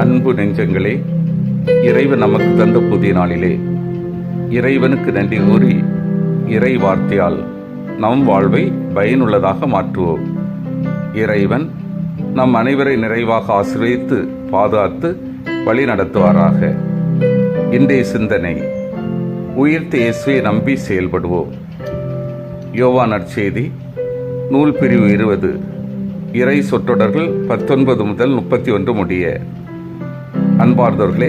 அன்பு நெஞ்சங்களே இறைவன் நமக்கு தந்த புதிய நாளிலே. இறைவனுக்கு நன்றி கூறி இறை வார்த்தையால் நம் வாழ்வை பயனுள்ளதாக மாற்றுவோம். இறைவன் நம் அனைவரை நிறைவாக ஆசிரியத்து பாதுகாத்து வழி நடத்துவாராக. இன்றைய சிந்தனை உயிர்த்த இயேசுவை நம்பி செயல்படுவோம். யோவா நற்செய்தி நூல் பிரிவு இருபது இறை சொற்றொடர்கள் பத்தொன்பது முதல் முப்பத்தி ஒன்று முடிய. அன்பார்ந்தவர்களே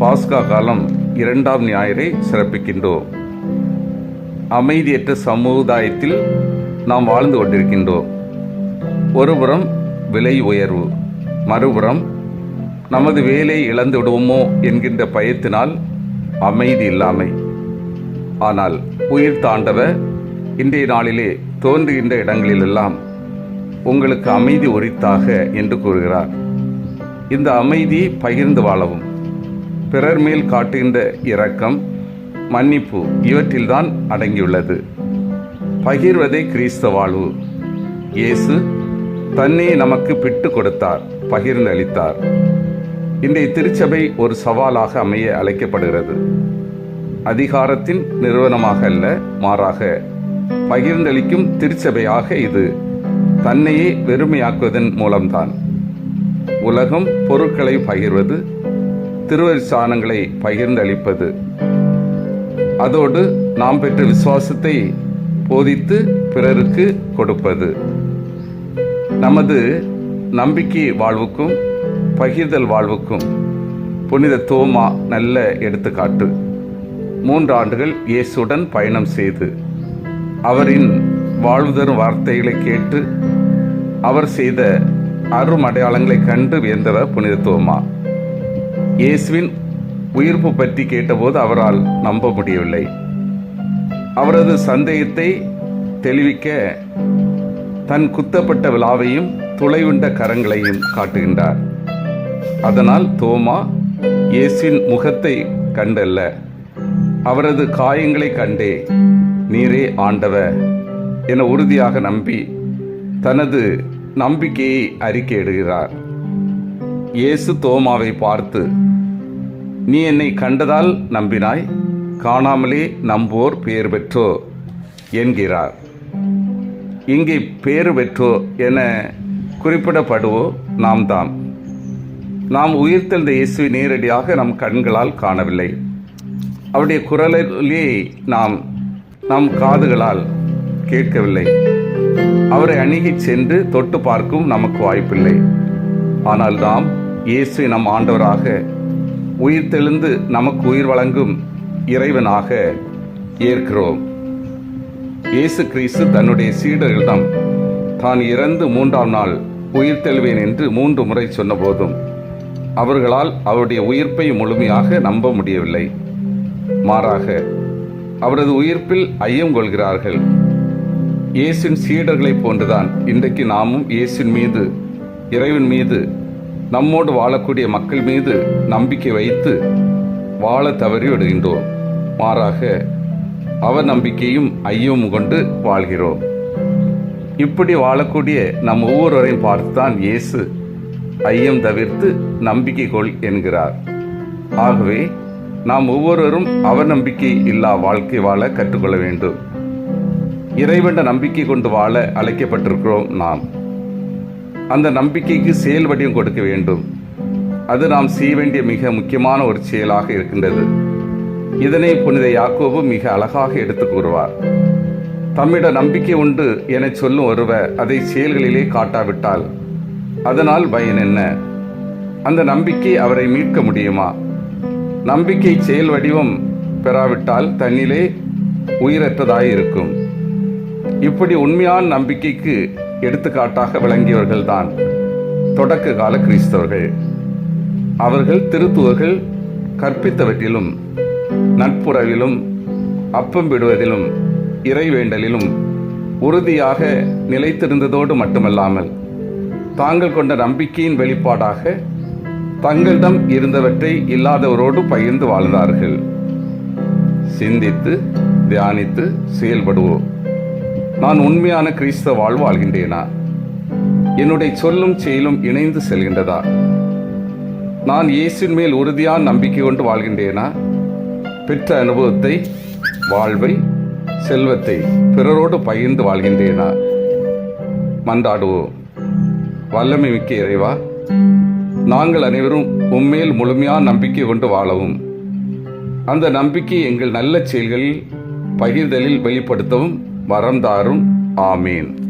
பாஸ்கா காலம் இரண்டாம் ஞாயிறை சிறப்பிக்கின்றோம். அமைதியற்ற சமுதாயத்தில் நாம் வாழ்ந்து கொண்டிருக்கின்றோம். ஒருபுறம் விலை உயர்வு மறுபுறம் நமது வேலை இழந்து விடுவோமோ என்கின்ற பயத்தினால் அமைதி இல்லாமை. ஆனால் உயிர் தாண்டவ இன்றைய நாளிலே தோன்றுகின்ற இடங்களிலெல்லாம் உங்களுக்கு அமைதி உரித்தாக என்று கூறுகிறார். இந்த அமைதி பகிர்ந்து வாழவும். பிறர் மேல் காட்டுகின்ற இரக்கம் மன்னிப்பு இவற்றில்தான் அடங்கியுள்ளது. பகிர்வதே கிறிஸ்த வாழ்வு. இயேசு தன்னை நமக்கு பிட்டு கொடுத்தார் பகிர்ந்து அளித்தார் இன்றைய திருச்சபை ஒரு சவாலாக அமைய அழைக்கப்படுகிறது. அதிகாரத்தின் நிறுவனமாக அல்ல மாறாக பகிர்ந்தளிக்கும் திருச்சபையாக இது தன்னையே வெறுமையாக்குவதன் மூலம்தான். உலகம் பொருட்களை பகிர்வது திருவரிசானங்களை பகிர்ந்தளிப்பது. அதோடு நாம் பெற்ற விசுவாசத்தை போதித்து பிறருக்கு கொடுப்பது. நமது நம்பிக்கை வாழ்வுக்கும் பகிர்தல் வாழ்வுக்கும் புனித தோமா நல்ல எடுத்துக்காட்டு. மூன்று ஆண்டுகள் இயேசுடன் பயணம் செய்து அவரின் வாழ்வு தரும் வார்த்தைகளை கேட்டு அவர் செய்த அரும் அடையாளங்களை கண்டு வியந்தவர் புனித தோமா இயேசுவின் உயிர்ப்பு பற்றி கேட்டபோது அவரால் நம்ப முடியவில்லை. அவரது சந்தேகத்தை தெளிவிக்க தன் குத்தப்பட்ட விழாவையும் துளைவுண்ட கரங்களையும் காட்டுகின்றார். அதனால் தோமா இயேசுவின் முகத்தை கண்டல்ல. அவரது காயங்களை கண்டே நீரே ஆண்டவர் என உறுதியாக நம்பி தனது நம்பிக்கையை அறிக்கையிடுகிறார். இயேசு தோமாவை பார்த்து நீ என்னை கண்டதால் நம்பினாய்? காணாமலே நம்போர் பேர் பெற்றோ? என்கிறார். இங்கே பேறு பெற்றோ என குறிப்பிடப்படுவோ நாம் தான் நாம் உயிர்த்தெழுந்த இயேசுவை நேரடியாக நம் கண்களால் காணவில்லை. அவருடைய குரலிலே நாம் நம் காதுகளால் கேட்கவில்லை. அவரை அணுகிச் சென்று தொட்டு பார்க்கும் நமக்கு வாய்ப்பில்லை. ஆனால் நாம் இயேசு நம் ஆண்டவராக உயிர் தெழுந்து நமக்கு உயிர் வழங்கும் இறைவனாக ஏற்கிறோம். இயேசு கிறிஸ்து தன்னுடைய சீடர்களிடம் தான் இறந்து மூன்றாம் நாள் உயிர் தெழுவேன் என்று மூன்று முறை சொன்னபோதும் அவர்களால் அவருடைய உயிர்ப்பை முழுமையாக நம்ப முடியவில்லை. மாறாக அவரது உயிர்ப்பில் ஐயம் கொள்கிறார்கள். இயேசுவின் சீடர்களைப் போன்றுதான் இன்றைக்கு நாமும் இயேசுவின் மீது இறைவன் மீது நம்மோடு வாழக்கூடிய மக்கள் மீது நம்பிக்கை வைத்து வாழ தவறி விடுகின்றோம். மாறாக அவ நம்பிக்கையும் ஐயமும் கொண்டு வாழ்கிறோம். இப்படி வாழக்கூடிய நம் ஒவ்வொருவரையும் பார்த்துதான் இயேசு ஐயம் தவிர்த்து நம்பிக்கை கொள் என்கிறார். ஆகவே நாம் ஒவ்வொருவரும் அவநம்பிக்கை இல்லா வாழ்க்கை வாழ கற்றுக்கொள்ள வேண்டும். இறைவன நம்பிக்கை கொண்டு வாழ அழைக்கப்பட்டிருக்கிறோம் நாம். அந்த நம்பிக்கைக்கு செயல் வடிவம் கொடுக்க வேண்டும். அது நாம் செய்ய வேண்டிய மிக முக்கியமான ஒரு செயலாக இருக்கின்றது. இதனை புனித யாக்கோபு மிக அழகாக எடுத்து கூறுவார். தம்மிட நம்பிக்கை உண்டு என சொல்லும் ஒருவர் அதை செயல்களிலே காட்டாவிட்டால் அதனால் பயன் என்ன? அந்த நம்பிக்கை அவரை மீட்க முடியுமா? நம்பிக்கை செயல் வடிவம் பெறாவிட்டால் தன்னிலே உயிரற்றதாய் இருக்கும் இப்படி உண்மையான நம்பிக்கைக்கு எடுத்துக்காட்டாக விளங்கியவர்கள்தான் தொடக்க கால கிறிஸ்தவர்கள். அவர்கள் திருத்துவர்கள் கற்பித்தவற்றிலும் நட்புறவிலும் அப்பம் விடுவதிலும் இறைவேண்டலிலும் உறுதியாக நிலைத்திருந்ததோடு மட்டுமல்லாமல் தாங்கள் கொண்ட நம்பிக்கையின் வெளிப்பாடாக தங்களிடம் இருந்தவற்றை இல்லாதவரோடு பகிர்ந்து வாழ்ந்தார்கள். சிந்தித்து தியானித்து செயல்படுவோம். நான் உண்மையான கிறிஸ்தவ வாழ்வு வாழ்கின்றேனா என்னுடைய சொல்லும் செயலும் இணைந்து செல்கின்றதா? நான் இயேசின் மேல் உறுதியான நம்பிக்கை கொண்டு வாழ்கின்றேனா? பெற்ற அனுபவத்தை வாழ்வை செல்வத்தை பிறரோடு பகிர்ந்து வாழ்கின்றேனா? மன்றாடுவோம். வல்லமை மிக்க இறைவா நாங்கள் அனைவரும் உண்மையில் முழுமையான நம்பிக்கை கொண்டு வாழவும். அந்த நம்பிக்கை எங்கள் நல்ல செயல்களில் பகிர்தலில் வெளிப்படுத்தவும். வரம் தாரும் ஆமீன்.